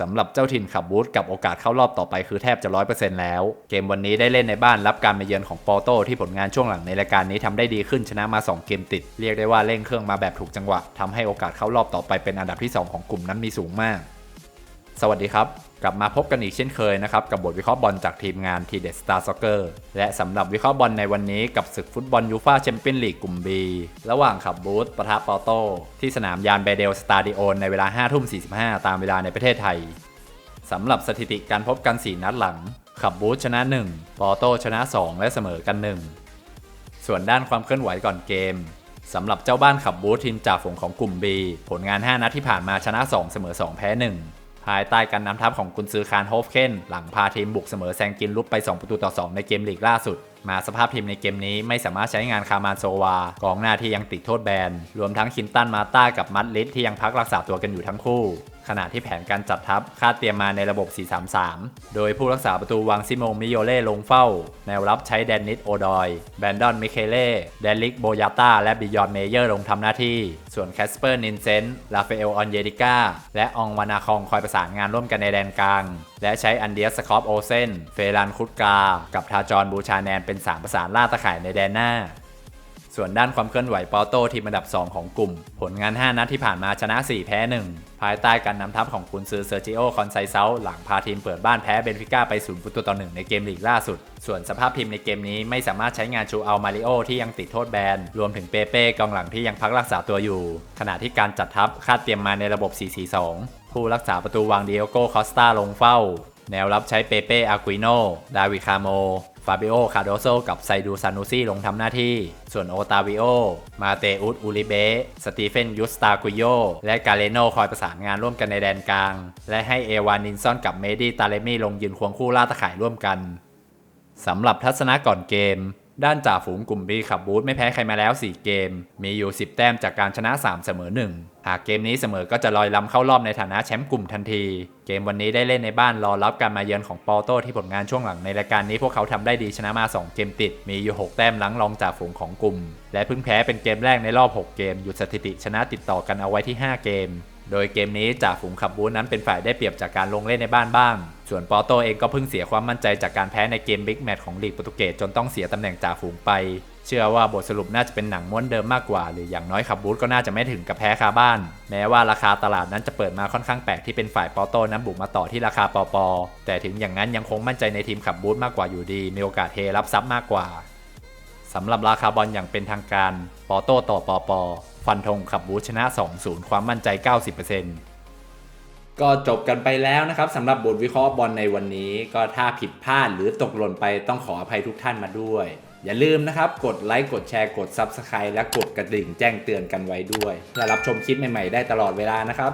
สำหรับเจ้าถิ่นขับบูธกับโอกาสเข้ารอบต่อไปคือแทบจะ100%แล้ว เกมวันนี้ได้เล่นในบ้านรับการมาเยือนของปอโต้ที่ผลงานช่วงหลังในรายการนี้ทำได้ดีขึ้นชนะมา 2 เกมติด เรียกได้ว่าเร่งเครื่องมาแบบถูกจังหวะทำให้โอกาสเข้ารอบต่อไปเป็นอันดับที่ 2 ของกลุ่มนั้นมีสูงมาก สวัสดีครับ กลับมาพบกันอีกเช่นเคยนะครับ กับบทวิเคราะห์บอลจากทีมงานทีเด็ดสตาร์ซ็อกเกอร์และสำหรับวิเคราะห์บอลในวันนี้กับศึกฟุตบอลยูฟ่าแชมเปี้ยนลีกกลุ่ม B ระหว่างขับบูธปะทะปอโต้ที่สนามยานเบเดลสตาดิโอนในเวลา5ทุ่ม45 ตามเวลาในประเทศไทยสำหรับสถิติการพบกัน 4 นัดหลัง ขับบูธชนะ 1 ปอโต้ชนะ 2 และเสมอกัน 1 ส่วนด้านความเคลื่อนไหวก่อนเกมสำหรับเจ้าบ้านขับบูธทีมจ่าฝูงของกลุ่ม B ผลงาน 5 นัดที่ผ่านมาชนะ 2 เสมอ 2 แพ้ 1 ภายใต้การนำทัพของกุนซือคารโฮฟเคนหลังพาทีมบุกเสมอแซงกินลุบไป 2 ประตูต่อ 2 ในเกมลีกล่าสุด มาสภาพทีมในเกมนี้ไม่สามารถใช้งานคามานโซวากองหน้าที่ยังติดโทษแบน รวมทั้งคินตันมาต้ากับมัดลิสที่ยังพักรักษาตัวกันอยู่ทั้งคู่ ขณะที่แผนการจัดทัพคาดเตรียมมาในระบบ 4-3-3 โดยผู้รักษาประตูวางซิโมมิโยเล่ลงเฝ้า แนวรับใช้แดนนิสโอดอย แบนดอนมิเคเล่แดนลิกโบยาต้าและบิยอนเมเยอร์ลงทำหน้าที่ ส่วนแคสเปอร์นินเซนลาเฟเอลออนเยดิก้าและอองวานาคองคอยประสานงานร่วมกันในแดนกลาง และใช้อันเดียสคอปโอเซนเฟรันคุตกา กับทาจอนบูชาแนนเป็นสามประสานล่าตะข่ายในแดนหน้า ส่วนด้านความเคลื่อนไหวปอโต้ทีมอันดับ 2 ของกลุ่ม ผลงาน 5 นัดที่ผ่านมาชนะ 4 แพ้ 1 ภายใต้การนำทัพของกุนซือเซอร์จิโอคอนไซเซาหลังพาทีมเปิดบ้านแพ้เบนฟิก้าไป0ประตูต่อ1ในเกมลีกล่าสุด ส่วนสภาพทีมในเกมนี้ไม่สามารถใช้งานชูอัลมาริโอที่ยังติดโทษแบนรวมถึงเปเป้กองหลังที่ยังพักรักษาตัวอยู่ ขณะที่การจัดทัพคาดเตรียมมาในระบบ 4-4-2 ผู้รักษาประตูวางเดียโกคอสตาลงเฝ้าแนวรับใช้เปเป้อากุิโน ดาวิคาโม ฟาบิโอ คาโดโซ กับไซดูซานุซี่ลงทำหน้าที่ ส่วนโอตาวิโอ มาเตอุสอูริเบสสตีเฟนยุสตากุโย และกาเลโนคอยประสานงานร่วมกันในแดนกลาง และให้เอวานินซอนกับเมดี้ตาเลมี่ลงยืนควงคู่ล่าตะข่ายร่วมกันสำหรับทัศนะก่อนเกม ด้านจ่าฝูงกลุ่ม B ขับบูธไม่แพ้ใครมาแล้ว 4 เกม มีอยู่ 10 แต้มจากการชนะ 3 เสมอ 1 หากเกมนี้เสมอก็จะลอยล้ำเข้ารอบในฐานะแชมป์กลุ่มทันที เกมวันนี้ได้เล่นในบ้านรอรับการมาเยือนของปอโต้ที่ผลงานช่วงหลังในรายการนี้พวกเขาทำได้ดีชนะมา 2 เกมติด มีอยู่ 6 แต้มหลังรองจ่าฝูงของกลุ่ม และเพิ่งแพ้เป็นเกมแรกในรอบ 6 เกมหยุดสถิติชนะติดต่อกันเอาไว้ที่ 5 เกม โดยเกมนี้จ่าฝูงขับบูธนั้นเป็นฝ่ายได้เปรียบจากการลงเล่นในบ้านบ้าง ส่วนปอโตเองก็เพิ่งเสียความมั่นใจจากการแพ้ในเกมบิ๊กแมตช์ของลีกโปรตุเกสจนต้องเสียตำแหน่งจ่าฝูงไป เชื่อว่าบทสรุปน่าจะเป็นหนังม้วนเดิมมากกว่า หรืออย่างน้อยขับบูธก็น่าจะไม่ถึงกับแพ้คาบ้าน แม้ว่าราคาตลาดนั้นจะเปิดมาค่อนข้างแปลกที่เป็นฝ่ายปอโตนั้นบุกมาต่อที่ราคาปอปอแต่ถึงอย่างนั้นยังคงมั่นใจในทีมขับบูธมากกว่าอยู่ดี มีโอกาสเทรับซับมากกว่าสำหรับราคาบอลอย่างเป็นทางการปอโตต่อปอปอ ฟันธงขับบูชนะ 2-0 ความมั่นใจ 90%ก็จบกันไปแล้วนะครับสำหรับบทวิเคราะห์บอลในวันนี้ ก็ถ้าผิดพลาดหรือตกหล่นไปต้องขออภัยทุกท่านมาด้วย อย่าลืมนะครับ กดไลค์กดแชร์กด Subscribe และกดกระดิ่งแจ้งเตือนกันไว้ด้วยเพื่อรับชมคลิปใหม่ๆได้ตลอดเวลานะครับ